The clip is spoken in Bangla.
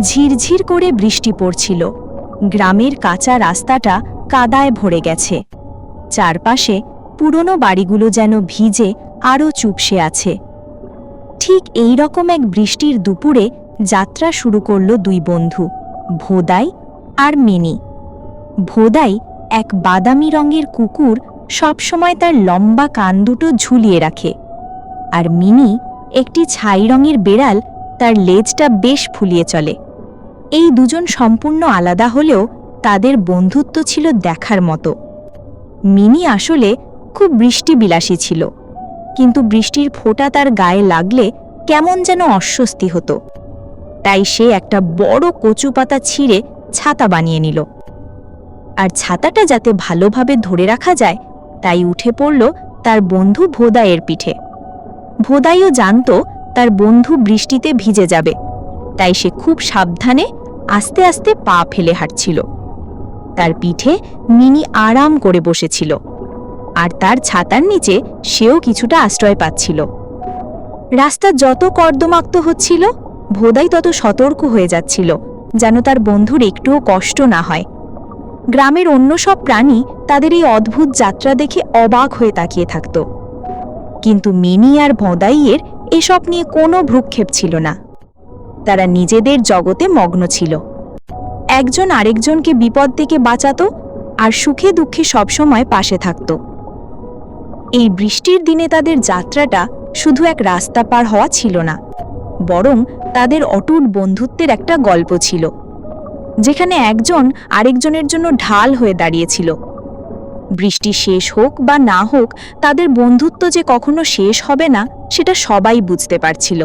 ঝিরঝির করে বৃষ্টি পড়ছিল। গ্রামের কাঁচা রাস্তাটা কাদায় ভরে গেছে। চারপাশে পুরনো বাড়িগুলো যেন ভিজে আরও চুপসে আছে। ঠিক এই রকম এক বৃষ্টির দুপুরে যাত্রা শুরু করল দুই বন্ধু, ভোদাই আর মিনি। ভোদাই এক বাদামি রঙের কুকুর সবসময় তার লম্বা কান দুটো ঝুলিয়ে রাখে। আর মিনি একটি ছাই রঙের বেড়াল তার লেজটা বেশ ফুলিয়ে চলে। এই দুজন সম্পূর্ণ আলাদা হলেও তাদের বন্ধুত্ব ছিল দেখার মতো। মিনি আসলে খুব বৃষ্টি বিলাসী ছিল, কিন্তু বৃষ্টির ফোঁটা তার গায়ে লাগলে কেমন যেন অস্বস্তি হতো। তাই সে একটা বড় কচু পাতা ছিঁড়ে ছাতা বানিয়ে নিল। আর ছাতাটা যাতে ভালোভাবে ধরে রাখা যায়, তাই উঠে পড়ল তার বন্ধু ভোদাইয়ের পিঠে। ভোদাইও জানত তার বন্ধু বৃষ্টিতে ভিজে যাবে। তাই সে খুব সাবধানে আস্তে আস্তে পা ফেলে হাঁটছিল। তার পিঠে মিনি আরাম করে বসেছিল। আর তার ছাতার নিচে সেও কিছুটা আশ্রয় পাচ্ছিল। রাস্তা যত কর্দমাক্ত হচ্ছিল, ভোদাই তত সতর্ক হয়ে যাচ্ছিল, যেন তার বন্ধুর একটুও কষ্ট না হয়। গ্রামের অন্য সব প্রাণী তাদের এই অদ্ভুত যাত্রা দেখে অবাক হয়ে তাকিয়ে থাকত। কিন্তু মিনি আর ভোদাইয়ের এসব নিয়ে কোনো ভ্রুক্ষেপ ছিল না। তারা নিজেদের জগতে মগ্ন ছিল। একজন আরেকজনকে বিপদ থেকে বাঁচাতো আর সুখে দুঃখে সবসময় পাশে থাকত। এই বৃষ্টির দিনে তাদের যাত্রাটা শুধু এক রাস্তা পার হওয়া ছিল না, বরং তাদের অটুট বন্ধুত্বের একটা গল্প ছিল, যেখানে একজন আরেকজনের জন্য ঢাল হয়ে দাঁড়িয়েছিল। বৃষ্টি শেষ হোক বা না হোক, তাদের বন্ধুত্ব যে কখনো শেষ হবে না, সেটা সবাই বুঝতে পারছিল।